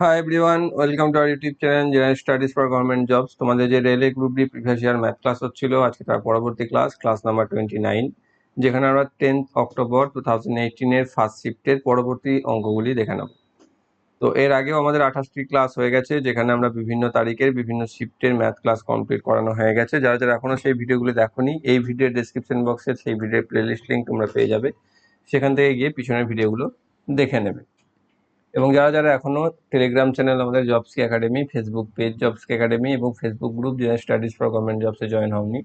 Hi everyone welcome to our YouTube channel general studies for government jobs তোমাদের যে railway group D previous year math class হচ্ছিল, আজকে তার পরবর্তী class class number twenty nine যেখানে আমরা টেন্থ অক্টোবর টু থাউজেন্ড এইটিনের first শিফটের পরবর্তী অঙ্কগুলি দেখে নেব। তো এর আগেও আমাদের আঠাশটি ক্লাস হয়ে গেছে, যেখানে আমরা বিভিন্ন তারিখের বিভিন্ন শিফটের ম্যাথ ক্লাস কমপ্লিট করানো হয়ে গেছে। যারা যারা এখনও সেই ভিডিওগুলি দেখোনি, এই ভিডিওর ডিসক্রিপশন বক্সে সেই ভিডিওর প্লেলিস্ট লিঙ্ক তোমরা পেয়ে যাবে। সেখান থেকে গিয়ে পিছনের ভিডিওগুলো দেখে নেবে। এবং যারা যারা এখনও টেলিগ্রাম চ্যানেল আমাদের জবসকি একাডেমি ফেসবুক পেজ জবসকি একাডেমি এবং Facebook group general studies for government জবসে join হওনি।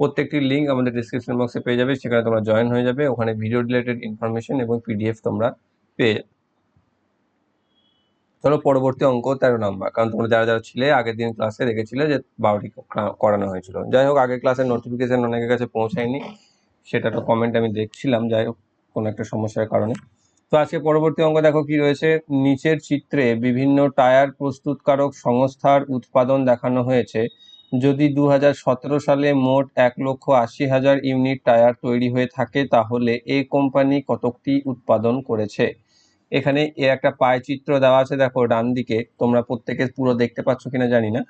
প্রত্যেকটি লিঙ্ক আমাদের ডিসক্রিপশন বক্সে পেয়ে যাবে, সেখানে তোমরা জয়েন হয়ে যাবে। ওখানে ভিডিও রিলেটেড ইনফরমেশন এবং পিডিএফ তোমরা পেয়ে চলো পরবর্তী অঙ্ক তেরো নাম্বার, কারণ তোমরা যারা যারা ছিলে, আগের দিন ক্লাসে দেখেছিলে যে বারোটি করানো হয়েছিল। যাই হোক, আগের ক্লাসের নোটিফিকেশন অনেকের কাছে পৌঁছায়নি, সেটা তো কমেন্ট আমি দেখছিলাম। যাই হোক, কোনো একটা সমস্যার কারণে। তো আজকে পরবর্তী অঙ্ক দেখো কি রয়েছে? নিচের চিত্রে বিভিন্ন টায়ার প্রস্তুতকারক সংস্থার উৎপাদন দেখানো হয়েছে। যদি দু হাজার সতেরো সালে মোট এক লক্ষ আশি হাজার ইউনিট টায়ার তৈরি হয়ে থাকে, তাহলে এ কোম্পানি কতকটি উৎপাদন করেছে? এখানে এর একটা পায় চিত্র দেওয়া আছে দেখো ডান দিকে। তোমরা প্রত্যেকে পুরো দেখতে পাচ্ছ কিনা জানি না।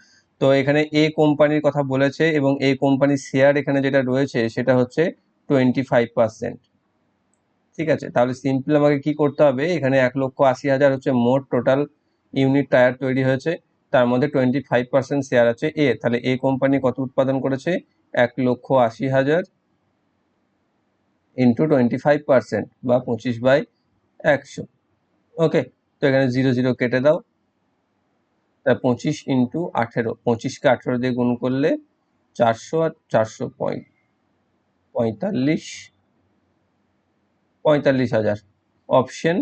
তো এখানে এ কোম্পানির কথা বলেছে এবং এ কোম্পানির শেয়ার এখানে যেটা রয়েছে, সেটা হচ্ছে টোয়েন্টি ফাইভ পার্সেন্ট ঠিক আছে? তাহলে সিম্পল আমাকে কি করতে হবে? এখানে এক লক্ষ আশি হাজার হচ্ছে মোট টোটাল ইউনিট টায়ার তৈরি হয়েছে। তার মধ্যে টোয়েন্টি ফাইভ পার্সেন্ট শেয়ার আছে এ তাহলে এ কোম্পানি কত উৎপাদন করেছে? এক লক্ষ আশি হাজার ইন্টু টোয়েন্টি ফাইভ পার্সেন্ট বা পঁচিশ বাই একশো। ওকে তো এখানে জিরো জিরো কেটে দাও। তা পঁচিশ ইন্টু আঠেরো, পঁচিশকে আঠেরো দিয়ে গুণ করলে চারশো আর চারশো পঁয়তাল্লিশ পঁয়তাল্লিশ হাজার। অপশন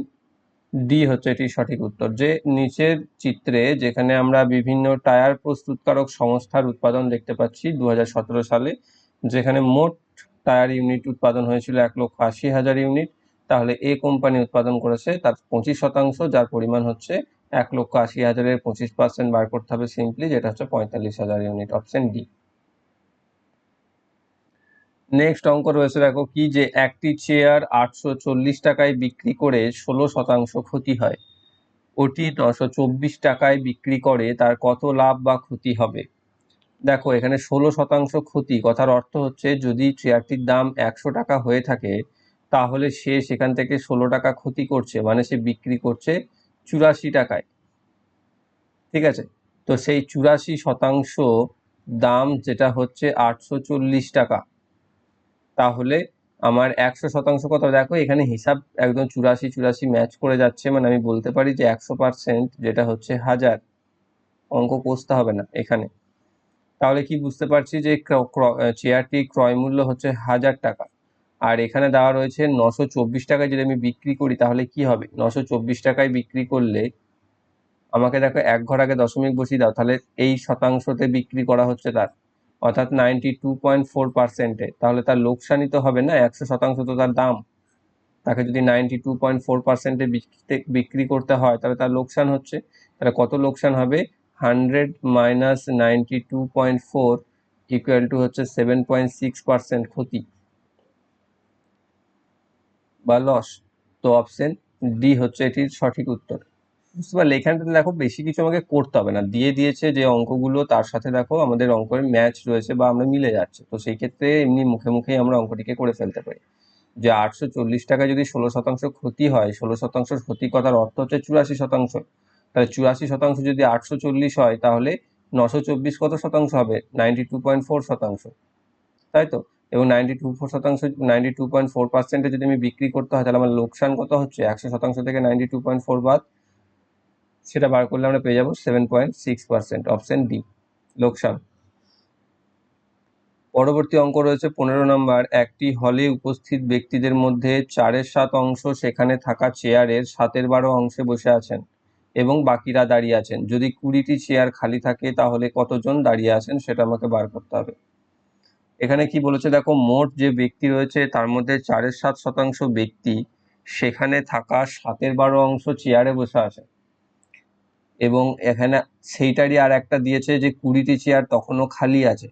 ডি হচ্ছে এটি সঠিক উত্তর। যে নিচের চিত্রে যেখানে আমরা বিভিন্ন টায়ার প্রস্তুতকারক সংস্থার উৎপাদন দেখতে পাচ্ছি দু হাজার সতেরো সালে, যেখানে মোট টায়ার ইউনিট উৎপাদন হয়েছিল এক লক্ষ আশি হাজার ইউনিট, তাহলে এ কোম্পানি উৎপাদন করেছে তার পঁচিশ শতাংশ, যার পরিমাণ হচ্ছে এক লক্ষ আশি হাজারের পঁচিশ পার্সেন্ট বার করতে হবে সিম্পলি যেটা হচ্ছে পঁয়তাল্লিশ হাজার ইউনিট। অপশন ডি নেক্সট অঙ্ক রয়েছে, দেখো কি যে একটি চেয়ার আটশো চল্লিশ টাকায় বিক্রি করে ষোলো শতাংশ ক্ষতি হয়। ওটি নশো চব্বিশ টাকায় বিক্রি করে, তার কত লাভ বা ক্ষতি হবে? দেখো, এখানে ষোলো শতাংশ ক্ষতি, কথার অর্থ হচ্ছে যদি চেয়ারটির দাম একশো টাকা হয়ে থাকে, তাহলে সে সেখান থেকে ষোলো টাকা ক্ষতি করছে মানে সে বিক্রি করছে চুরাশি টাকায়। ঠিক আছে? তো সেই চুরাশি শতাংশ দাম যেটা হচ্ছে আটশো চল্লিশ টাকা। তাহলে আমার একশো শতাংশ কত দেখো, এখানে হিসাব একদম চুরাশি চুরাশি ম্যাচ করে যাচ্ছে। মানে আমি বলতে পারি যে একশো পার্সেন্ট যেটা হচ্ছে হাজার। অঙ্ক কষতে হবে না এখানে। তাহলে কি বুঝতে পারছি যে চেয়ারটি ক্রয় মূল্য হচ্ছে হাজার টাকা। আর এখানে দেওয়া রয়েছে নশো চব্বিশ টাকায় যদি আমি বিক্রি করি, তাহলে কি হবে? নশো চব্বিশ টাকায় বিক্রি করলে আমাকে দেখো এক ঘর আগে দশমিক বসিয়ে দাও, তাহলে এই শতাংশতে বিক্রি করা হচ্ছে তার। অর্থাৎ নাইনটি টু পয়েন্ট ফোর পার্সেন্টে তাহলে তার লোকসানই তো হবে না, একশো শতাংশ তো তার দাম। তাকে যদি নাইনটি টু পয়েন্ট ফোর পার্সেন্টে বিক্রি করতে হয়, তাহলে তার লোকসান হচ্ছে। তাহলে কত লোকসান হবে? Hundred minus ninety two point four equal to হচ্ছে সেভেন পয়েন্ট সিক্স পার্সেন্ট ক্ষতি। বা লস তো অপশন ডি হচ্ছে এটির সঠিক উত্তর। বুঝতে পারলে, এখানটাতে দেখো বেশি কিছু আমাকে করতে হবে না। দিয়ে দিয়েছে যে অঙ্কগুলো, তার সাথে দেখো আমাদের অঙ্কের ম্যাচ রয়েছে বা আমরা মিলে যাচ্ছে। তো সেই ক্ষেত্রে এমনি মুখে মুখেই আমরা অঙ্কটিকে করে ফেলতে পারি। যে আটশো চল্লিশ টাকা যদি ষোলো শতাংশ ক্ষতি হয়, ষোলো শতাংশ ক্ষতি কথার অর্থ হচ্ছে চুরাশি শতাংশ। তাহলে চুরাশি শতাংশ যদি আটশো চল্লিশ হয়, তাহলে নশো চব্বিশ কত শতাংশ হবে? নাইনটি টু পয়েন্ট ফোর শতাংশ। তাই তো? এবং নাইনটি টু ফোর শতাংশ, নাইনটি টু পয়েন্ট ফোর পার্সেন্টে যদি আমি বিক্রি করতে হয়, তাহলে আমার লোকসান কত হচ্ছে? একশো শতাংশ থেকে নাইনটি টু পয়েন্ট ফোর বাদ সেটা বার করলে আমরা পেয়ে যাব seven point six percent option D লোকসান। পরবর্তী অঙ্ক রয়েছে পনেরো নম্বর। একটি হলে উপস্থিত ব্যক্তিদের মধ্যে চারের সাত অংশ সেখানে থাকা চেয়ারের সাতের বারো অংশে বসে আছেন এবং বাকিরা দাঁড়িয়ে আছেন। যদি কুড়িটি চেয়ার খালি থাকে তাহলে কতজন দাঁড়িয়ে আছেন সেটা আমাকে বার করতে হবে। এখানে কি বলেছে? দেখো, মোট যে ব্যক্তি রয়েছে তার মধ্যে চারের সাত শতাংশ ব্যক্তি সেখানে থাকা সাতের বারো অংশ চেয়ারে বসে আছে এবং এখানে সেইটারই আর একটা দিয়েছে যে কুড়িটি চেয়ার তখনও খালি আছে।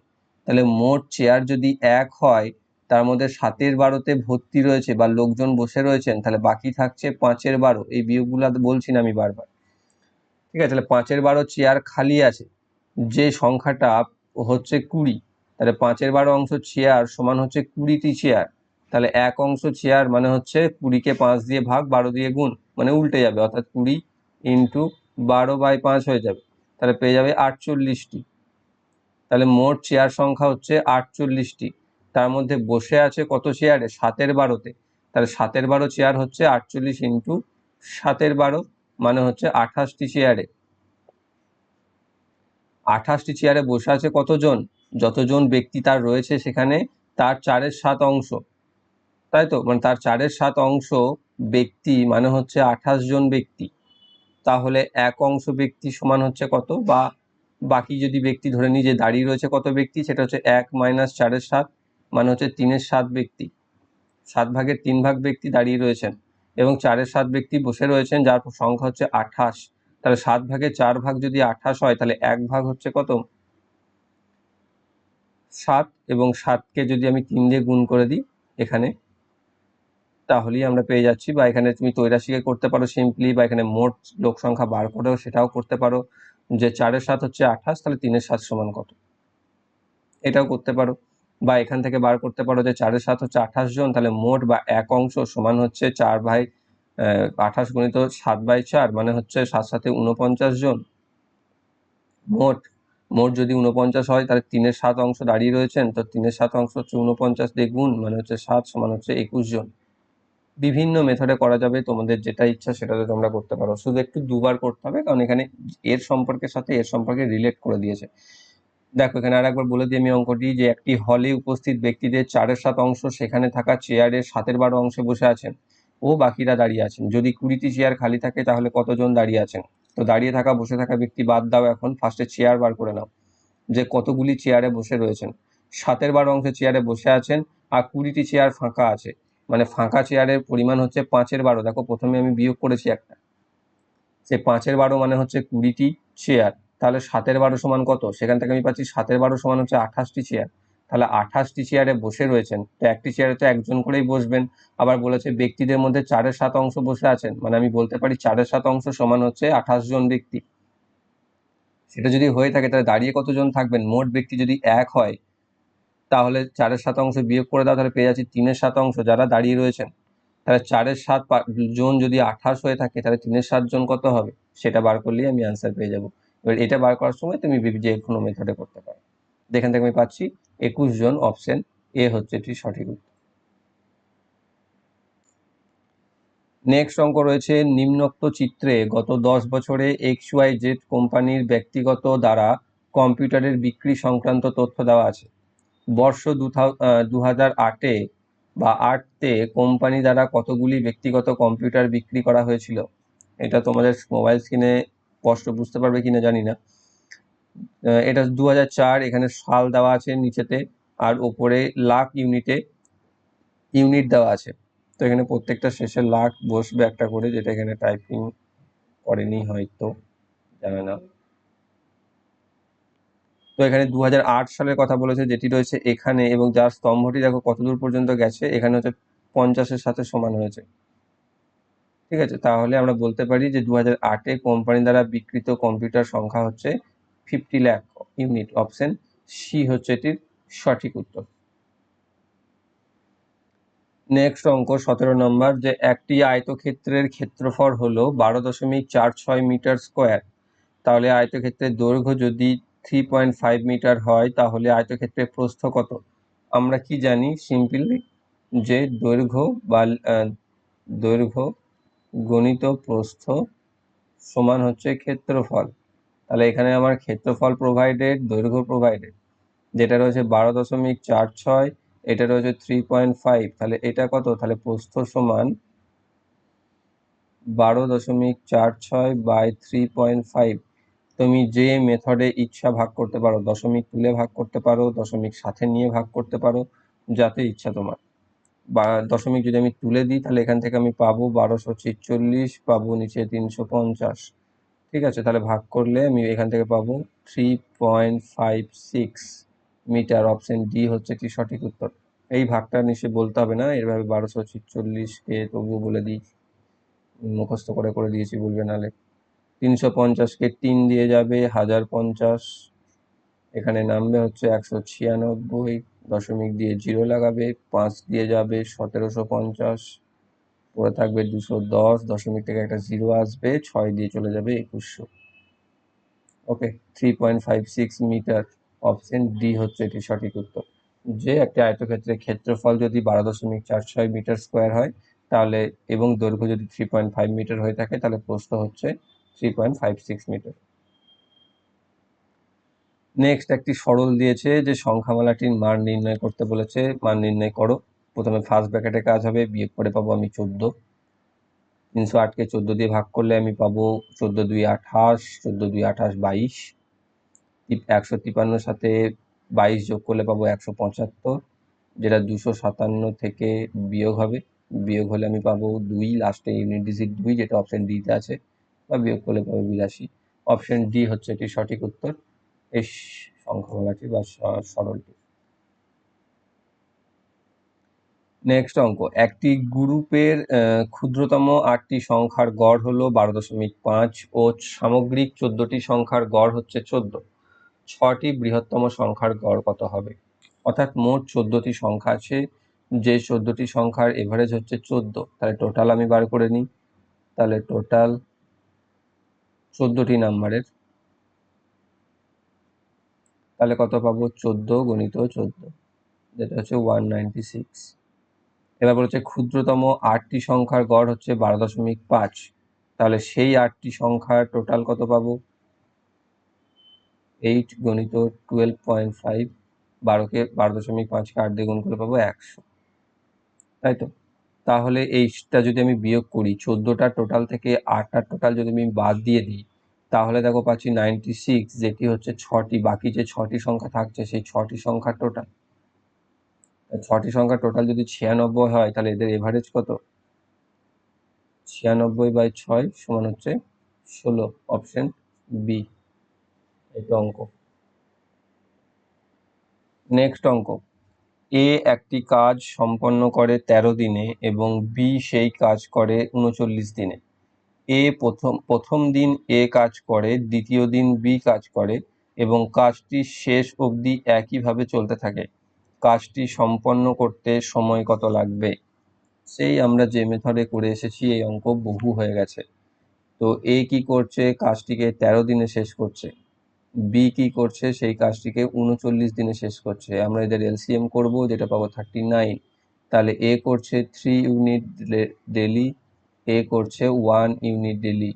তাহলে মোট চেয়ার যদি এক হয়, তার মধ্যে সাতের বারোতে ভর্তি রয়েছে বা লোকজন বসে রয়েছেন, তাহলে বাকি থাকছে পাঁচের বারো। এই বিয়োগগুলো বলছি না আমি বারবার। ঠিক আছে, তাহলে পাঁচের বারো চেয়ার খালি আছে। যে সংখ্যাটা হচ্ছে কুড়ি, তাহলে পাঁচের বারো অংশ চেয়ার সমান হচ্ছে কুড়িটি চেয়ার তাহলে এক অংশ চেয়ার মানে হচ্ছে কুড়িকে পাঁচ দিয়ে ভাগ, বারো দিয়ে গুণ মানে উল্টে যাবে। অর্থাৎ কুড়ি ইন্টু বারো বাই পাঁচ হয়ে যাবে, তাহলে পেয়ে যাবে আটচল্লিশটি। তাহলে মোট চেয়ার সংখ্যা হচ্ছে আটচল্লিশটি। তার মধ্যে বসে আছে কত চেয়ারে সাতের বারোতে। তাহলে সাতের বারো চেয়ার হচ্ছে আটচল্লিশ ইন্টু সাতের বারো মানে হচ্ছে আঠাশটি চেয়ারে আঠাশটি চেয়ারে বসে আছে কতজন? যতজন ব্যক্তি তার রয়েছে সেখানে তার চারের সাত অংশ। তাই তো? মানে তার চারের সাত অংশ ব্যক্তি মানে হচ্ছে আঠাশ জন ব্যক্তি। তাহলে এক অংশ ব্যক্তি সমান হচ্ছে কত? বা বাকি যদি ব্যক্তি ধরে নিই যে দাঁড়িয়ে রয়েছে কত ব্যক্তি? সেটা হচ্ছে এক মাইনাস চারের সাত মানে হচ্ছে তিনের সাত ব্যক্তি। সাত ভাগের তিন ভাগ ব্যক্তি দাঁড়িয়ে রয়েছেন এবং চারের সাত ব্যক্তি বসে রয়েছেন, যার সংখ্যা হচ্ছে আঠাশ। তাহলে সাত ভাগে চার ভাগ যদি আঠাশ হয়, তাহলে এক ভাগ হচ্ছে কত? সাত এবং সাতকে যদি আমি তিন দিয়ে গুণ করে দিই, এখানে তাহলেই আমরা পেয়ে যাচ্ছি বা এখানে তুমি তৈরাশিকে করতে পারো সিম্পলি বা এখানে মোট লোক সংখ্যা বার করেও সেটাও করতে পারো। যে চারের সাত হচ্ছে আঠাশ, তাহলে তিনের সাত সমান কত? এটাও করতে পারো। বা এখান থেকে বার করতে পারো যে চারের সাত হচ্ছে আঠাশ জন, তাহলে মোট বা এক অংশ সমান হচ্ছে চার ভাই আঠাশ গুণিত সাত বাই চার মানে হচ্ছে সাত সাথে উনপঞ্চাশ জন। মোট মোট যদি উনপঞ্চাশ হয়, তাহলে তিনের সাত অংশ দাঁড়িয়ে রয়েছেন, তো তিনের সাত অংশ হচ্ছে উনপঞ্চাশ দিয়ে গুণ মানে হচ্ছে সাত সমান হচ্ছে একুশ জন। বিভিন্ন মেথডে করা যাবে, তোমাদের যেটা ইচ্ছা সেটাতে তোমরা করতে পারো। শুধু একটু দুবার করতে হবে, কারণ এখানে এর সম্পর্কের সাথে এর সম্পর্কে রিলেট করে দিয়েছে। দেখো, এখানে আর একবার বলে দিই আমি অঙ্কটি, যে একটি হলে উপস্থিত ব্যক্তিদের চারের সাত অংশ, সেখানে থাকা চেয়ারের সাতের বারো অংশে বসে আছেন ও বাকিরা দাঁড়িয়ে আছেন। যদি কুড়িটি চেয়ার খালি থাকে, তাহলে কতজন দাঁড়িয়ে আছেন? তো দাঁড়িয়ে থাকা, বসে থাকা ব্যক্তি বাদ দাও এখন ফার্স্টে চেয়ার বার করে নাও, যে কতগুলি চেয়ারে বসে রয়েছেন। সাতের বারো অংশে চেয়ারে বসে আছেন, আর কুড়িটি চেয়ার ফাঁকা আছে। মানে ফাঁকা চেয়ারের পরিমাণ হচ্ছে পাঁচের বারো। দেখো প্রথমে আমি বিয়োগ করেছি একটা। সে পাঁচের বারো মানে হচ্ছে কুড়িটি চেয়ার তাহলে সাতের বারো সমান কত? সেখান থেকে আমি পাচ্ছি সাতের বারো সমান হচ্ছে আঠাশটি চেয়ার তাহলে আঠাশটি চেয়ারে বসে রয়েছেন। তো একটি চেয়ারে তো একজন করেই বসবেন। আবার বলেছে ব্যক্তিদের মধ্যে চারের সাত অংশ বসে আছেন। মানে আমি বলতে পারি চারের সাত অংশ সমান হচ্ছে আঠাশ জন ব্যক্তি। সেটা যদি হয়ে থাকে, তাহলে দাঁড়িয়ে কতজন থাকবেন? মোট ব্যক্তি যদি এক হয় তাহলে চারের শতাংশ বিয়োগ করে দাও, তাহলে পেয়ে যাচ্ছি তিনের শতাংশ যারা দাঁড়িয়ে রয়েছেন, তাহলে চারের সাত জন যদি আঠাশ হয়ে থাকে, তাহলে তিনের সাত জন কত হবে? সেটা বার করলেই আমি অ্যান্সার পেয়ে যাব। এবার এটা বার করার সময় তুমি যে কোনো মেথডে করতে পারো। যেখান থেকে আমি পাচ্ছি একুশ জন অপশন এ হচ্ছে এটি সঠিক উত্তর। নেক্সট অঙ্ক রয়েছে নিম্নোক্ত চিত্রে। গত দশ বছরে এক্স ওয়াই জেড কোম্পানির ব্যক্তিগত দ্বারা কম্পিউটারের বিক্রি সংক্রান্ত তথ্য দেওয়া আছে। বর্ষ দু হাজার আটে বা আটতে কোম্পানি দ্বারা কতগুলি ব্যক্তিগত কম্পিউটার বিক্রি করা হয়েছিল? এটা তোমাদের মোবাইল স্ক্রিনে স্পষ্ট বুঝতে পারবে কিনা জানি না। এটা দু এখানে সাল দেওয়া আছে নিচেতে আর ওপরে লাখ ইউনিটে ইউনিট দেওয়া আছে। তো এখানে প্রত্যেকটা শেষে লাখ বসবে একটা করে, যেটা এখানে টাইপিং করেনি হয়তো, জানে না। তো এখানে দু হাজার আট সালের কথা বলেছে, যেটি রয়েছে এখানে এবং যার স্তম্ভটি দেখো কতদূর পর্যন্ত গেছে, এখানে হচ্ছে পঞ্চাশের সাথে সমান হয়েছে। ঠিক আছে, তাহলে আমরা বলতে পারি যে দু হাজার আটে কোম্পানি দ্বারা বিকৃত কম্পিউটার সংখ্যা হচ্ছে fifty lakh unit, option C হচ্ছে এটির সঠিক উত্তর। নেক্সট অঙ্ক, সতেরো নম্বর, যে একটি আয়তক্ষেত্রের ক্ষেত্রফল হলো বারো দশমিক চার ছয় মিটার স্কোয়ার। তাহলে আয়তক্ষেত্রের দৈর্ঘ্য যদি থ্রি পয়েন্ট ফাইভ মিটার হয়, তাহলে আয়তক্ষেত্রের প্রস্থ কত? আমরা কি জানি? সিম্পলি যে দৈর্ঘ্য বা দৈর্ঘ্য গণিত প্রস্থ সমান হচ্ছে ক্ষেত্রফল। তাহলে এখানে আমার ক্ষেত্রফল প্রোভাইডেড দৈর্ঘ্য প্রোভাইডেড যেটা রয়েছে বারো দশমিক চার ছয়, এটা রয়েছে থ্রি পয়েন্ট ফাইভ তাহলে এটা কত? তাহলে প্রস্থ সমান বারো দশমিক চার ছয় বাই থ্রি পয়েন্ট ফাইভ তুমি যে মেথডে ইচ্ছা ভাগ করতে পারো, দশমিক তুলে ভাগ করতে পারো, দশমিক সাথে নিয়ে ভাগ করতে পারো, যাতে ইচ্ছা তোমার। বা দশমিক যদি আমি তুলে দিই, তাহলে এখান থেকে আমি পাবো বারোশো ছেচল্লিশ, পাবো নিচে তিনশো পঞ্চাশ। ঠিক আছে? তাহলে ভাগ করলে আমি এখান থেকে পাবো three point five six metre option D হচ্ছে কি সঠিক উত্তর। এই ভাগটা নিশ্চয়ই বলতে হবে না, এভাবে বারোশো ছিচল্লিশকে তবুও বলে দিই। মুখস্থ করে করে দিয়েছি, বলবে নাহলে তিনশো পঞ্চাশকে তিন দিয়ে যাবে, হাজার পঞ্চাশ। এখানে নামবে হচ্ছে একশো ছিয়ানব্বই দশমিক দিয়ে জিরো লাগাবে, পাঁচ দিয়ে যাবে সতেরোশো পঞ্চাশ। পরে থাকবে দুশো দশ দশমিক থেকে একটা জিরো আসবে, ছয় দিয়ে চলে যাবে একুশশো। Okay, three point five six metre. Option D হচ্ছে এটি সঠিক উত্তর। যে একটি আয়তক্ষেত্রের ক্ষেত্রফল যদি বারো দশমিক চার ছয় মিটার স্কোয়ার হয়, তাহলে এবং দৈর্ঘ্য যদি থ্রি পয়েন্ট ফাইভ মিটার হয়ে থাকে, তাহলে প্রস্থ হচ্ছে three point five six metre next একটি সরল দিয়েছে যে সংখ্যামালাটির মান নির্ণয় করতে বলেছে, মান নির্ণয় করো। প্রথমে ফার্স্ট ব্র্যাকেটে কাজ হবে, বিয়োগ করে পাবো আমি চোদ্দ। তিনশো আটকে চোদ্দ দিয়ে ভাগ করলে আমি পাবো চোদ্দ দুই আঠাশ, চোদ্দ দুই আঠাশ বাইশ। একশো তিপান্নর সাথে বাইশ যোগ করলে পাবো একশো পঁচাত্তর, যেটা দুশো সাতান্ন থেকে বিয়োগ হবে। বিয়োগ হলে আমি পাবো দুই লাস্টে ইউনিট ডিজিট দুই, যেটা অপশন ডিতে আছে। বা বিয়োগ করলে পাবো বিরাশি অপশন ডি হচ্ছে এটি সঠিক উত্তর, এই সংখ্যামালাটি বা সরলটি। নেক্সট অঙ্ক, একটি গ্রুপের ক্ষুদ্রতম আটটি সংখ্যার গড় হলো বারো দশমিক পাঁচ ও সামগ্রিক চোদ্দটি সংখ্যার গড় হচ্ছে চোদ্দ। ছটি বৃহত্তম সংখ্যার গড় কত হবে? অর্থাৎ মোট চোদ্দটি সংখ্যা আছে, যে চোদ্দটি সংখ্যার এভারেজ হচ্ছে চোদ্দ। তাহলে টোটাল আমি বার করে নিই। তাহলে টোটাল চোদ্দটি নাম্বারের। তাহলে কত পাবো? চোদ্দ গণিত চোদ্দ, যেটা হচ্ছে ওয়ান সিক্স এবার বলেছে ক্ষুদ্রতম আটটি সংখ্যার গড় হচ্ছে বারো দশমিক পাঁচ। তাহলে সেই আটটি সংখ্যার টোটাল কত পাবো? এইট গণিত টুয়েলভ পয়েন্ট ফাইভ বারোকে, বারো দশমিক পাঁচকে আট দিয়ে গুণ করে পাবো একশো। তাই তো? তাহলে এইটা যদি আমি বিয়োগ করি, চোদ্দোটা টোটাল থেকে আটটার টোটাল যদি আমি বাদ দিয়ে দিই, তাহলে দেখো পাচ্ছি নাইনটি সিক্স যেটি হচ্ছে ছটি, বাকি যে ছটি সংখ্যা থাকছে, সেই ছটি সংখ্যার টোটাল ছটি সংখ্যা টোটাল যদি ছিয়ানব্বই হয়, তাহলে এদের এভারেজ কত? ছিয়ানব্বই বাই ছয় সমান হচ্ছে ষোলো অপশন বি এটা অঙ্ক। নেক্সট অঙ্ক। এ একটি কাজ সম্পন্ন করে ১৩ দিনে এবং বি সেই কাজ করে উনচল্লিশ দিনে। এ প্রথম প্রথম দিন এ কাজ করে, দ্বিতীয় দিন বি কাজ করে এবং কাজটি শেষ অবধি একইভাবে চলতে থাকে। কাজটি সম্পন্ন করতে সময় কত লাগবে? সেই আমরা যে মেথডে করে এসেছি, এই অঙ্ক বহু হয়ে গেছে। তো এ কি করছে? কাজটিকে ১৩ দিনে শেষ করছে। বি কি করছে, সেই কাজটিকে উনচল্লিশ দিনে শেষ করছে। আমরা এদের এলসিএম করব, যেটা পাবো থার্টি নাইন তাহলে এ করছে থ্রি ইউনিট ডেলি এ করছে ওয়ান ইউনিট ডেলি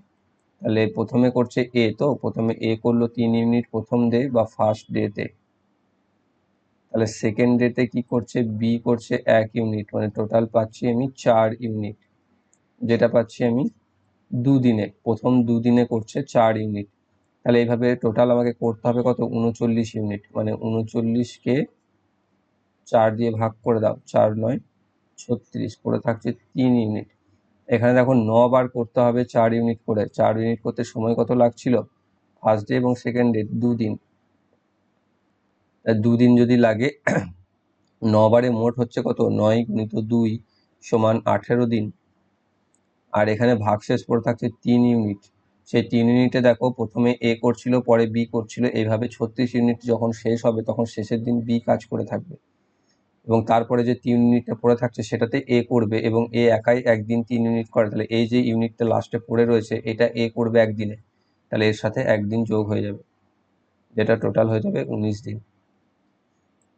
তাহলে প্রথমে করছে এ তো, প্রথমে এ করল তিন ইউনিট প্রথম ডে বা ফার্স্ট ডেতে তাহলে সেকেন্ড ডেতে কি করছে? বি করছে এক ইউনিট মানে টোটাল পাচ্ছি আমি চার ইউনিট যেটা পাচ্ছি আমি দুদিনে, প্রথম দুদিনে করছে চার ইউনিট তাহলে এইভাবে টোটাল আমাকে করতে হবে কত? উনচল্লিশ ইউনিট মানে উনচল্লিশকে চার দিয়ে ভাগ করে দাও, চার নয়, ছত্রিশ করে থাকছে তিন ইউনিট এখানে দেখো ন বার করতে হবে চার ইউনিট করে। চার ইউনিট করতে সময় কত লাগছিল? ফার্স্ট ডে এবং সেকেন্ড ডে দুদিন। দুদিন যদি লাগে নবারে মোট হচ্ছে কত? নয় গুণিত দুই সমান আঠেরো দিন। আর এখানে ভাগশেষ পড়ে থাকছে তিন ইউনিট সেই তিন ইউনিটে দেখো প্রথমে এ করছিল, পরে বি করছিল। এইভাবে ছত্রিশ ইউনিট যখন শেষ হবে, তখন শেষের দিন বি কাজ করে থাকবে। এবং তারপরে যে তিন ইউনিটটা পড়ে থাকছে, সেটাতে এ করবে এবং এ একাই একদিন তিন ইউনিট করে। তাহলে এই যে ইউনিটটা লাস্টে পড়ে রয়েছে, এটা এ করবে একদিনে। তাহলে এর সাথে একদিন যোগ হয়ে যাবে, যেটা টোটাল হয়ে যাবে উনিশ দিন।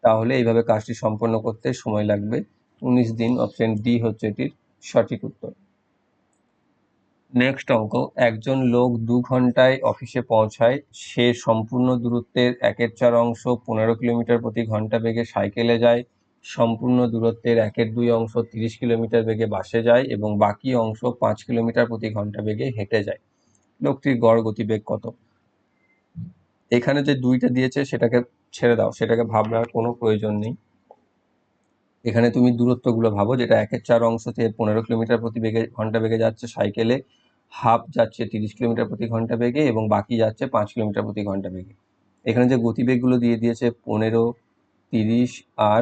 তাহলে এইভাবে কাজটি সম্পন্ন করতে সময় লাগবে। উনিশ দিন অপশন ডি হচ্ছে এটির সঠিক উত্তর। নেক্সট অঙ্ক, একজন লোক দু ঘন্টায় অফিসে পৌঁছায়, সে সম্পূর্ণ দূরত্বের একের চার অংশ পনেরো কিলোমিটার প্রতি ঘণ্টা বেগে সাইকেলে যায়, সম্পূর্ণ দূরত্বের একের দুই অংশ তিরিশ কিলোমিটার বেগে বাসে যায় এবং বাকি অংশ পাঁচ কিলোমিটার প্রতি ঘণ্টা বেগে হেঁটে যায়। লোকটির গড় গতিবেগ কত? এখানে যে দুইটা দিয়েছে সেটাকে ছেড়ে দাও, সেটাকে ভাবনার কোনো প্রয়োজন নেই। এখানে তুমি দূরত্বগুলো ভাবো, যেটা একের চার অংশ থেকে পনেরো কিলোমিটার প্রতি বেগে, ঘণ্টা বেগে যাচ্ছে সাইকেলে হাফ যাচ্ছে তিরিশ কিলোমিটার প্রতি ঘণ্টা বেগে এবং বাকি যাচ্ছে পাঁচ কিলোমিটার প্রতি ঘণ্টা বেগে। এখানে যে গতিবেগগুলো দিয়ে দিয়েছে পনেরো, তিরিশ আর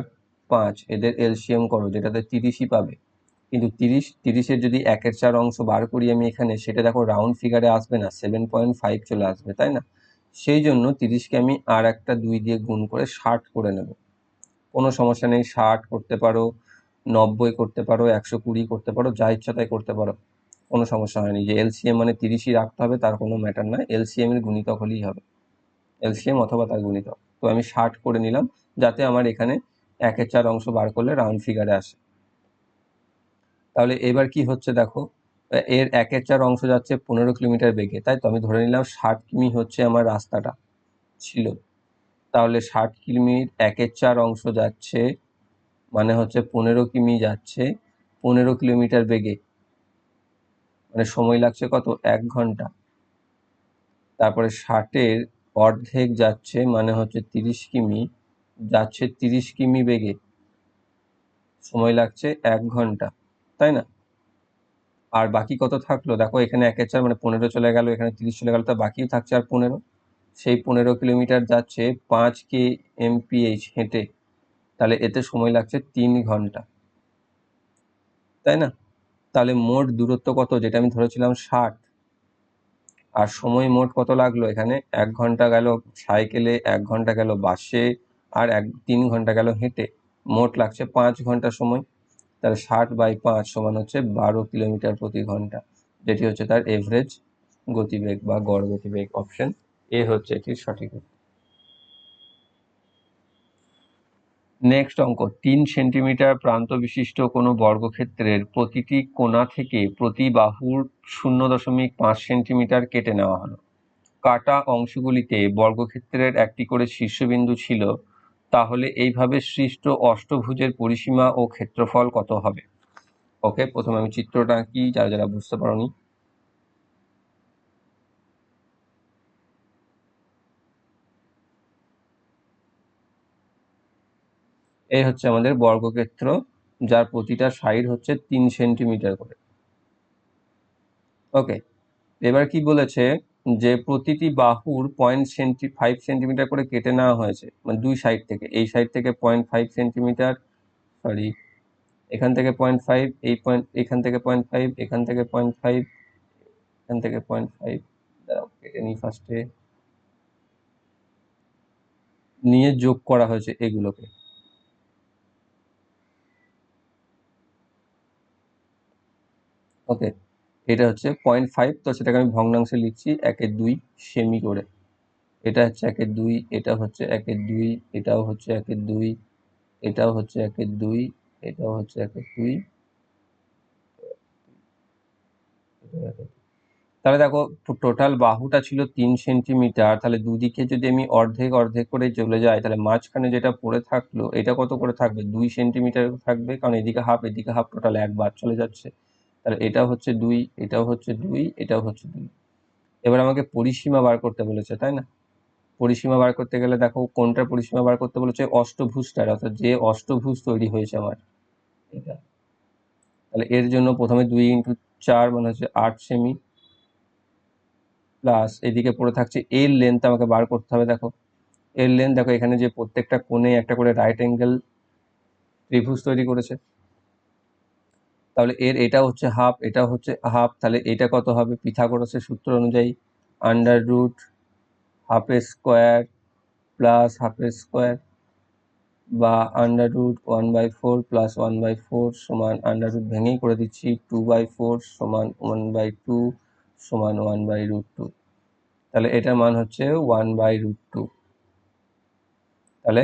পাঁচ, এদের এলসিএম করো, যেটাতে তিরিশই পাবে। কিন্তু তিরিশ, তিরিশের যদি একের চার অংশ বার করি আমি এখানে, সেটা দেখো রাউন্ড ফিগারে আসবে না সেভেন পয়েন্ট ফাইভ চলে আসবে, তাই না? সেই জন্য তিরিশকে আমি আর একটা দুই দিয়ে গুণ করে ষাট করে নেব। কোনো সমস্যা নেই, ষাট করতে পারো, নব্বই করতে পারো, একশো কুড়ি করতে পারো, যা ইচ্ছা তাই করতে পারো। কোনো সমস্যা হয়নি যে এলসিএম মানে তিরিশই রাখতে হবে, তার কোনো ম্যাটার নয়। এলসিএম এর গুণিতক হলেই হবে। এলসিএম অথবা তার গুণিতক। তো আমি ষাট করে নিলাম, যাতে আমার এখানে একের চার অংশ বার করলে রাউন্ড ফিগারে আসে। তাহলে এবার কি হচ্ছে দেখো, এর একের চার অংশ যাচ্ছে পনেরো কিলোমিটার বেগে। তাই তো আমি ধরে নিলাম ষাট কিমি হচ্ছে আমার রাস্তাটা, ছিল। তাহলে ষাট কিমির একের চার অংশ যাচ্ছে মানে হচ্ছে পনেরো কিমি যাচ্ছে, পনেরো কিলোমিটার বেগে। মানে সময় লাগছে কত? এক ঘণ্টা। তারপরে ষাটের অর্ধেক যাচ্ছে মানে হচ্ছে তিরিশ কিমি, যাচ্ছে তিরিশ কিমি বেগে। সময় লাগছে এক ঘণ্টা, তাই না? আর বাকি কত থাকল? দেখো এখানে একের চার মানে পনেরো চলে গেল, এখানে তিরিশ চলে গেল, তা বাকিও থাকছে আর পনেরো। সেই পনেরো কিলোমিটার যাচ্ছে পাঁচ কে এমপিএইচ হেঁটে। তাহলে এতে সময় লাগছে তিন ঘণ্টা। তাই না? তাহলে মোট দূরত্ব কত? যেটা আমি ধরেছিলাম ষাট। আর সময় মোট কত লাগল এখানে? এক ঘণ্টা গেল সাইকেলে, এক ঘণ্টা গেল বাসে, আর এক, তিন ঘণ্টা গেল হেঁটে। মোট লাগছে পাঁচ ঘণ্টা সময়। তাহলে ষাট বাই পাঁচ সমান হচ্ছে বারো কিলোমিটার প্রতি ঘণ্টা। যেটি হচ্ছে তার এভারেজ গতিবেগ বা গড় গতিবেগ অপশন এ হচ্ছে এটির সঠিক নেক্সট অঙ্ক, তিন সেন্টিমিটার প্রান্ত বিশিষ্ট কোনো বর্গক্ষেত্রের প্রতিটি কোণা থেকে প্রতি বাহুর শূন্য দশমিক পাঁচ সেন্টিমিটার কেটে নেওয়া হলো। কাটা অংশগুলিতে বর্গক্ষেত্রের একটি করে শীর্ষবিন্দু ছিল, তাহলে এইভাবে সৃষ্ট অষ্টভুজের পরিসীমা ও ক্ষেত্রফল কত হবে? ওকে, প্রথমে আমি চিত্রটা কি যারা যারা বুঝতে পারোনি। এই হচ্ছে আমাদের বর্গক্ষেত্র, যার প্রতিটা সাইড হচ্ছে তিন সেন্টিমিটার করে। ওকে, এবার কি বলেছে যে প্রতিটি বাহুর পয়েন্ট সেন্টি, ফাইভ সেন্টিমিটার করে কেটে নেওয়া হয়েছে মানে দুই সাইড থেকে। এই সাইড থেকে পয়েন্ট ফাইভ সেন্টিমিটার, সরি, এখান থেকে পয়েন্ট ফাইভ, এই পয়েন্ট, এখান থেকে পয়েন্ট ফাইভ, এখান থেকে পয়েন্ট ফাইভ, এখান থেকে পয়েন্ট ফাইভ। কেটে নিই ফার্স্টে নিয়ে যোগ করা হয়েছে এগুলোকে। ওকে, এটা হচ্ছে পয়েন্ট ফাইভ তো সেটাকে আমি ভগ্নাংশে লিখছি একের দুই সেমি করে। এটা হচ্ছে একের দুই এটা হচ্ছে একের দুই, এটাও হচ্ছে একের দুই, এটাও হচ্ছে একের দুই, এটাও হচ্ছে একের দুই। তাহলে দেখো টোটাল বাহুটা ছিল তিন সেন্টিমিটার, তাহলে দুদিকে যদি আমি অর্ধেক অর্ধেক করে চলে যাই, তাহলে মাঝখানে যেটা পড়ে থাকল, এটা কত করে থাকবে? দুই সেন্টিমিটার থাকবে, কারণ এদিকে হাফ এদিকে হাফ টোটাল একবার চলে যাচ্ছে। তাহলে এটাও হচ্ছে দুই, এটাও হচ্ছে দুই, এটাও হচ্ছে দুই। এবার আমাকে পরিসীমা বার করতে বলেছে, তাই না? পরিসীমা বার করতে গেলে দেখো কোনটার পরিসীমা বার করতে বলেছে? অষ্টভুজটার, অর্থাৎ যে অষ্টভুজ তৈরি হয়েছে আমার, এটা। তাহলে এর জন্য প্রথমে দুই ইন্টু চার মানে হচ্ছে আট সেমি, প্লাস এদিকে পড়ে থাকছে এর লেন্থ আমাকে বার করতে হবে, দেখো। এর লেন্থ দেখো এখানে যে প্রত্যেকটা কোণে একটা করে রাইট অ্যাঙ্গেল ত্রিভুজ তৈরি করেছে। তাহলে এর এটা হচ্ছে হাফ এটা হচ্ছে হাফ তাহলে এটা কত হবে? পিথাগোরাসের সূত্র অনুযায়ী under root half square plus half square বা under root one by four plus one by four সমান আন্ডার রুট ভেঙেই করে দিচ্ছি টু বাই ফোর সমান ওয়ান বাই টু সমান ওয়ান বাই রুট টু তাহলে এটার মান হচ্ছে ওয়ান বাই রুট টু তাহলে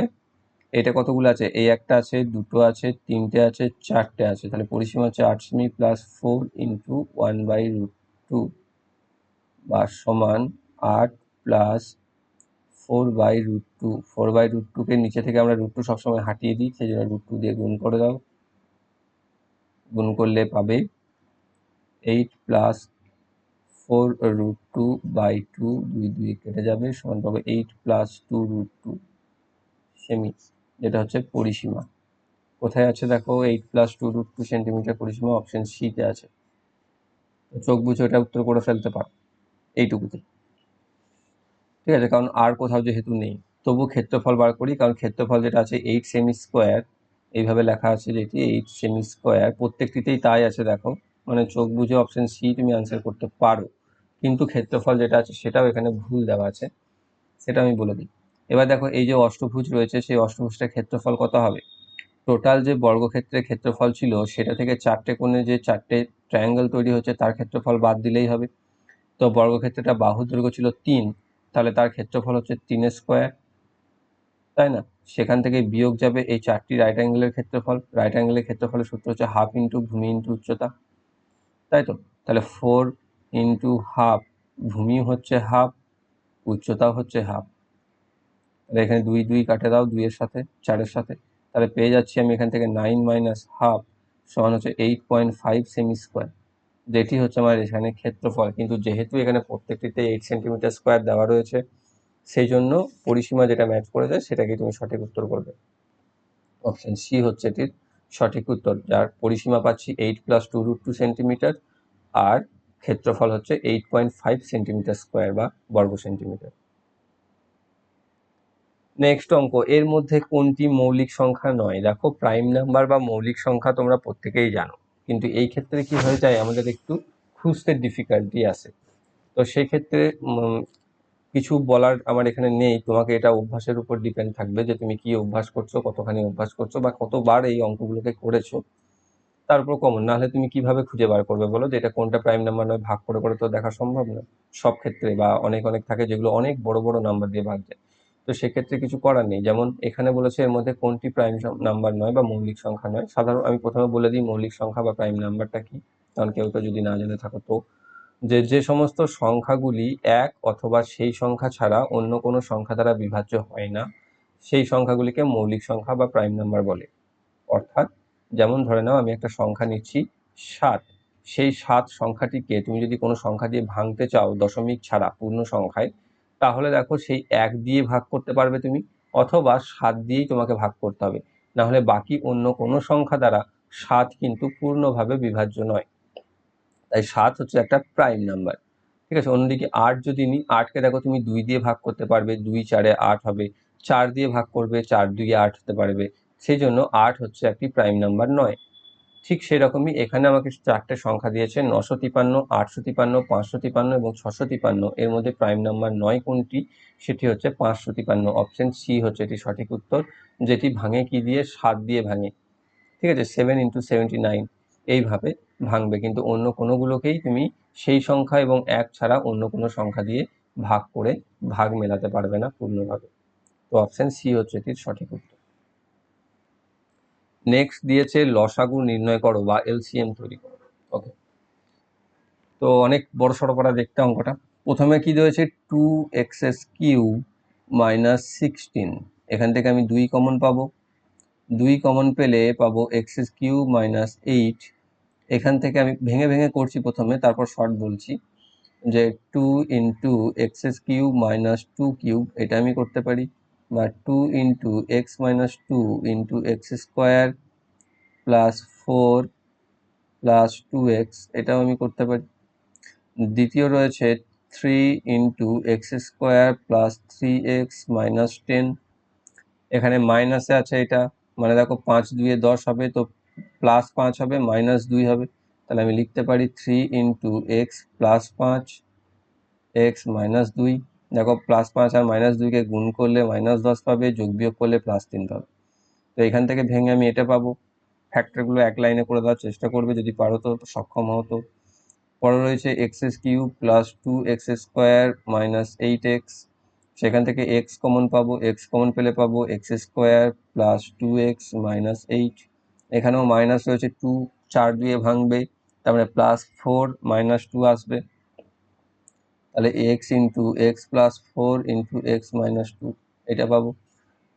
এটা কতগুলো আছে? এই একটা আছে, দুটো আছে, তিনটে আছে, চারটে আছে। তাহলে পরিসীমা হচ্ছে আট semi plus four into one by root two বা সমান আট plus four by root two four by root টুকে নিচে থেকে আমরা রুট টু সবসময় হাঁটিয়ে দিই, সেই জন্য রুট টু দিয়ে গুণ করে দাও। গুণ করলে পাবে eight plus four root two by two দুই দুই কেটে যাবে, সমান পাবে eight plus two root two semi যেটা হচ্ছে পরিসীমা। কোথায় আছে দেখো eight plus two root two centimetre পরিসীমা অপশন সিতে আছে। চোখ বুঝে ওটা উত্তর করে ফেলতে পারো, এইটুকুতে। ঠিক আছে, কারণ আর কোথাও যেহেতু নেই তবু ক্ষেত্রফল বার করি, কারণ ক্ষেত্রফল যেটা আছে এইট সেমি স্কোয়ার এইভাবে লেখা আছে যেটি এইট সেমি স্কোয়ার প্রত্যেকটিতেই তাই আছে দেখো। মানে চোখ বুঝে অপশন সি তুমি আনসার করতে পারো। কিন্তু ক্ষেত্রফল যেটা আছে সেটাও এখানে ভুল দেওয়া আছে, সেটা আমি বলে দিই। এবার দেখো, এই যে অষ্টভুজ রয়েছে, সেই অষ্টভুজটার ক্ষেত্রফল কত হবে? টোটাল যে বর্গক্ষেত্রের ক্ষেত্রফল ছিল, সেটা থেকে চারটে কোণে যে চারটে ট্রায়াঙ্গেল তৈরি হচ্ছে, তার ক্ষেত্রফল বাদ দিলেই হবে। তো বর্গক্ষেত্রটা বাহু দৈর্ঘ্য ছিল তিন, তাহলে তার ক্ষেত্রফল হচ্ছে তিন স্কোয়ার তাই না? সেখান থেকে বিয়োগ যাবে এই চারটি রাইট অ্যাঙ্গেলের ক্ষেত্রফল। রাইট অ্যাঙ্গেলের ক্ষেত্রফলের সূত্র হচ্ছে হাফ ইন্টু ভূমি ইন্টু উচ্চতা, তাই তো? তাহলে ফোর ইন্টু হাফ ভূমি হচ্ছে হাফ উচ্চতাও হচ্ছে হাফ এখানে দুই দুই কাটে দাও, দুইয়ের সাথে, চারের সাথে। তাহলে পেয়ে যাচ্ছি আমি এখান থেকে নাইন মাইনাস হাফ সমান হচ্ছে eight point five cm square যেটি হচ্ছে আমার এখানে ক্ষেত্রফল। কিন্তু যেহেতু এখানে প্রত্যেকটিতে এইট সেন্টিমিটার স্কোয়ার দেওয়া রয়েছে, সেই জন্য পরিসীমা যেটা ম্যাচ করে যায় সেটাকে তুমি সঠিক উত্তর করবে। অপশন সি হচ্ছে এটির সঠিক উত্তর, যার পরিসীমা পাচ্ছি eight plus two root two centimetre আর ক্ষেত্রফল হচ্ছে eight point five centimetre square বা বর্গ সেন্টিমিটার নেক্সট অঙ্ক, এর মধ্যে কোনটি মৌলিক সংখ্যা নয়? দেখো প্রাইম নাম্বার বা মৌলিক সংখ্যা তোমরা প্রত্যেকেই জানো। কিন্তু এই ক্ষেত্রে কি হয়ে যায়, আমাদের একটু খুঁজতে ডিফিকাল্টি আসে তো সেই ক্ষেত্রে কিছু বলার আমার এখানে নেই। তোমাকে এটা অভ্যাসের উপর ডিপেন্ড থাকবে যে তুমি কি অভ্যাস করছ, কতখানি অভ্যাস করছ, বা কতবার এই অঙ্কগুলোকে করেছ। তার উপর কমন নাহলে তুমি কীভাবে খুঁজে বার করবে বলো? যে এটা কোনটা প্রাইম নাম্বার নয়, ভাগ করে করে তো দেখা সম্ভব না সব ক্ষেত্রে বা অনেক অনেক থাকে যেগুলো অনেক বড় বড় নাম্বার দিয়ে ভাগ যায়। তো সেক্ষেত্রে কিছু করার নেই। যেমন এখানে বলেছে এর মধ্যে কোনটি প্রাইম নাম্বার নয় বা মৌলিক সংখ্যা নয়। সাধারণ আমি প্রথমে বলে দিই মৌলিক সংখ্যা বা প্রাইম নাম্বারটা কি। কারণ কেউ তো যদি না জেনে থাকো তো। যে যে সমস্ত সংখ্যাগুলি এক অথবা সেই সংখ্যা ছাড়া অন্য কোনো সংখ্যা দ্বারা বিভাজ্য হয় না, সেই সংখ্যাগুলিকে মৌলিক সংখ্যা বা প্রাইম নাম্বার বলে। অর্থাৎ যেমন ধরে নাও আমি একটা সংখ্যা নিচ্ছি সাত। সেই সাত সংখ্যাটিকে তুমি যদি কোনো সংখ্যা দিয়ে ভাঙতে চাও দশমিক ছাড়া পূর্ণ সংখ্যায় তাহলে দেখো সেই এক দিয়ে ভাগ করতে পারবে তুমি, অথবা সাত দিয়েই তোমাকে ভাগ করতে হবে। না হলে বাকি অন্য কোনো সংখ্যা দ্বারা সাত কিন্তু পূর্ণভাবে বিভাজ্য নয়। তাই সাত হচ্ছে একটা প্রাইম নাম্বার। ঠিক আছে, অন্যদিকে আট যদি নিই আটকে দেখো তুমি দুই দিয়ে ভাগ করতে পারবে, দুই চারে আট হবে, চার দিয়ে ভাগ করবে, চার দুইয়ে আট হতে পারবে। সেই জন্য আট হচ্ছে একটি প্রাইম নাম্বার নয়। ঠিক সেরকমই এখানে আমাকে চারটে সংখ্যা দিয়েছে, নশো তিপান্ন, আটশো তিপান্ন, পাঁচশো তিপান্ন এবং ছশো তিপান্ন। এর মধ্যে প্রাইম নাম্বার নয় কোনটি? সেটি হচ্ছে পাঁচশো তিপান্ন। অপশন সি হচ্ছে এটি সঠিক উত্তর, যেটি ভাঙে কি দিয়ে? সাত দিয়ে ভাঙে। ঠিক আছে? সেভেন ইন্টু সেভেন্টি নাইন এইভাবে ভাঙবে। কিন্তু অন্য কোনোগুলোকেই তুমি সেই সংখ্যা এবং এক ছাড়া অন্য কোনো সংখ্যা দিয়ে ভাগ করে ভাগ মেলাতে পারবে না পূর্ণভাবে। তো অপশন সি হচ্ছে এটির সঠিক উত্তর। নেক্সট দিয়েছে লসাগু নির্ণয় করো বা এলসিএম তৈরি করো। ওকে তো অনেক বড় সড়ো করা দেখতে অঙ্কটা। প্রথমে কি রয়েছে two x s q minus sixteen এখান থেকে আমি দুই কমন পাবো। দুই কমন পেলে পাবো এক্সএস কিউ মাইনাস এইট এখান থেকে আমি ভেঙে ভেঙে করছি প্রথমে, তারপর শর্ট বলছি যে two into x s q minus two cube এটা আমি করতে পারি। বা two into x minus two into x square plus four plus two x এটাও আমি করতে পারি। দ্বিতীয় রয়েছে three into x square plus three x minus ten এখানে মাইনাসে আছে এটা মানে দেখো পাঁচ দুইয়ে দশ হবে, তো প্লাস পাঁচ হবে মাইনাস দুই হবে। তাহলে আমি লিখতে পারি থ্রি ইন্টু এক্স প্লাস পাঁচ এক্স মাইনাস দুই। দেখো প্লাস পাঁচ আর মাইনাস দুইকে গুণ করলে মাইনাস দশ পাবে, যোগ বিয়োগ করলে প্লাস তিন পাবে। তো এখান থেকে ভেঙে আমি এটা পাবো। ফ্যাক্টরগুলো এক লাইনে করে দেওয়ার চেষ্টা করবে, যদি পারো তো, সক্ষম হতো পরে রয়েছে x s q plus two x square minus eight x সেখান থেকে এক্স কমন পাবো এক্স কমন পেলে পাবো x square plus two x minus eight এখানেও মাইনাস রয়েছে টু চার দিয়ে ভাঙবে তারপরে প্লাস ফোর মাইনাস টু আসবে। তাহলে x into x plus four into x minus two এটা পাবো।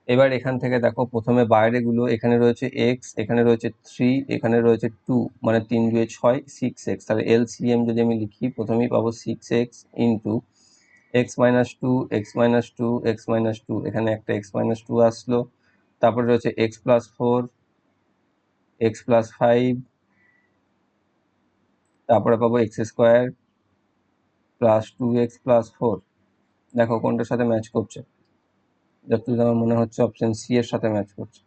এবার এখান থেকে দেখো, প্রথমে বাইরেগুলো, এখানে রয়েছে এক্স এখানে রয়েছে থ্রি এখানে রয়েছে টু মানে তিন দুয়ে ছয় সিক্স এক্স তাহলে এলসিএম যদি আমি লিখি, প্রথমেই পাবো six x into x minus two x minus two x minus two এখানে একটা এক্স মাইনাস টু আসলো। তারপরে রয়েছে x plus four x plus five তারপরে পাবো x square plus two x plus four দেখো কোনটার সাথে ম্যাচ করছে। যতটুকু আমার মনে হচ্ছে অপশন সি এর সাথে ম্যাচ করছে।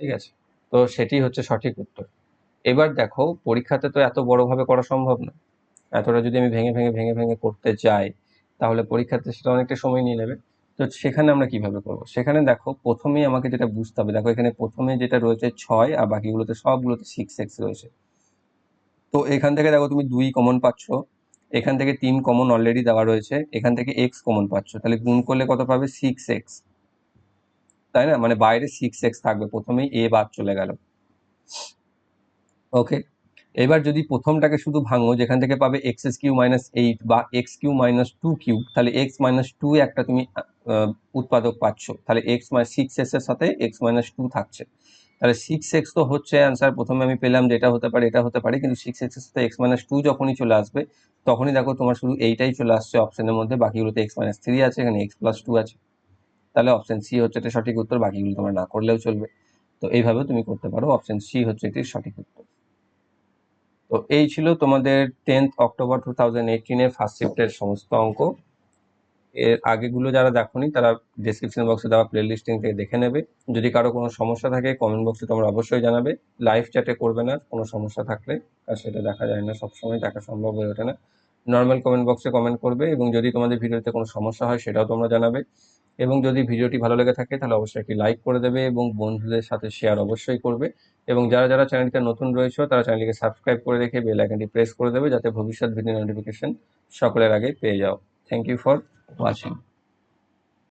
ঠিক আছে? তো সেটি হচ্ছে সঠিক উত্তর। এবার দেখো, পরীক্ষাতে তো এত বড়ভাবে করা সম্ভব না। এতটা যদি আমি ভেঙে ভেঙে ভেঙে ভেঙে করতে যাই, তাহলে পরীক্ষাতে সেটা অনেকটা সময় নিয়ে নেবে। তো সেখানে আমরা কীভাবে করব? সেখানে দেখো, প্রথমেই আমাকে যেটা বুঝতে হবে, দেখো এখানে প্রথমে যেটা রয়েছে ছয়, আর বাকিগুলোতে সবগুলোতে সিক্স এক্স রয়েছে। তো এখান থেকে দেখো তুমি দুই কমন পাচ্ছ। এখান থেকে তিন কমন অলরেডি দেওয়া রয়েছে। এখান থেকে এক্স কমন পাচ্ছ। তাহলে গুণ করলে কত পাবে? সিক্স এক্স তাই না? মানে বাইরে সিক্স এক্স থাকবে। প্রথমেই এ বাদ চলে গেল। ওকে? এবার যদি প্রথমটাকে শুধু ভাঙো, যেখান থেকে পাবে x s q minus eight বা x q minus two q তাহলে এক্স মাইনাস টু একটা তুমি উৎপাদক পাচ্ছ। তাহলে এক্স মাইনাস সিক্স এস এর সাথে এক্স মাইনাস টু থাকছে। তাহলে সিক্স এক্স তো হচ্ছে অ্যান্সার প্রথমে আমি পেলাম যে এটা হতে পারে, এটা হতে পারে, কিন্তু সিক্স এক্স সাথে এক্স মাইনাস টু যখনই চলে আসবে, তখনই দেখো তোমার শুধু এইটাই চলে আসছে অপশনের মধ্যে, বাকিগুলোতে এক্স মাইনাস থ্রি আছে, এখানে এক্স প্লাস টু আছে। তাহলে অপশন সি হচ্ছে এটা সঠিক উত্তর, বাকিগুলো তোমার না করলেও চলবে। তো এইভাবে তুমি করতে পারো অপশন সি হচ্ছে এটির সঠিক উত্তর। তো এই ছিল তোমাদের টেন্থ অক্টোবর টু থাউজেন্ড এইটিনের ফার্স্ট শিফটের সমস্ত অঙ্ক। এর আগেগুলো যারা দেখোনি, তারা ডেসক্রিপশন বক্সে দেওয়া প্লে লিস্টিং থেকে দেখে নেবে। যদি কারও কোনো সমস্যা থাকে কমেন্ট বক্সে তোমরা অবশ্যই জানাবে। লাইভ চ্যাটে করবে না, কোনো সমস্যা থাকলে, আর সেটা দেখা যায় না, সবসময় দেখা সম্ভব হয়ে ওঠে না। নর্মাল কমেন্ট বক্সে কমেন্ট করবে এবং যদি তোমাদের ভিডিওতে কোনো সমস্যা হয়, সেটাও তোমরা জানাবে। এবং যদি ভিডিওটি ভালো লেগে থাকে, তাহলে অবশ্যই একটি লাইক করে দেবে এবং বন্ধুদের সাথে শেয়ার অবশ্যই করবে। এবং যারা যারা চ্যানেলটা নতুন রয়েছে, তারা চ্যানেলটিকে সাবস্ক্রাইব করে রেখে বেল আইকনটি প্রেস করে দেবে, যাতে ভবিষ্যৎ ভিডিও নোটিফিকেশন সকলের আগে পেয়ে যাও। Thank you for watching.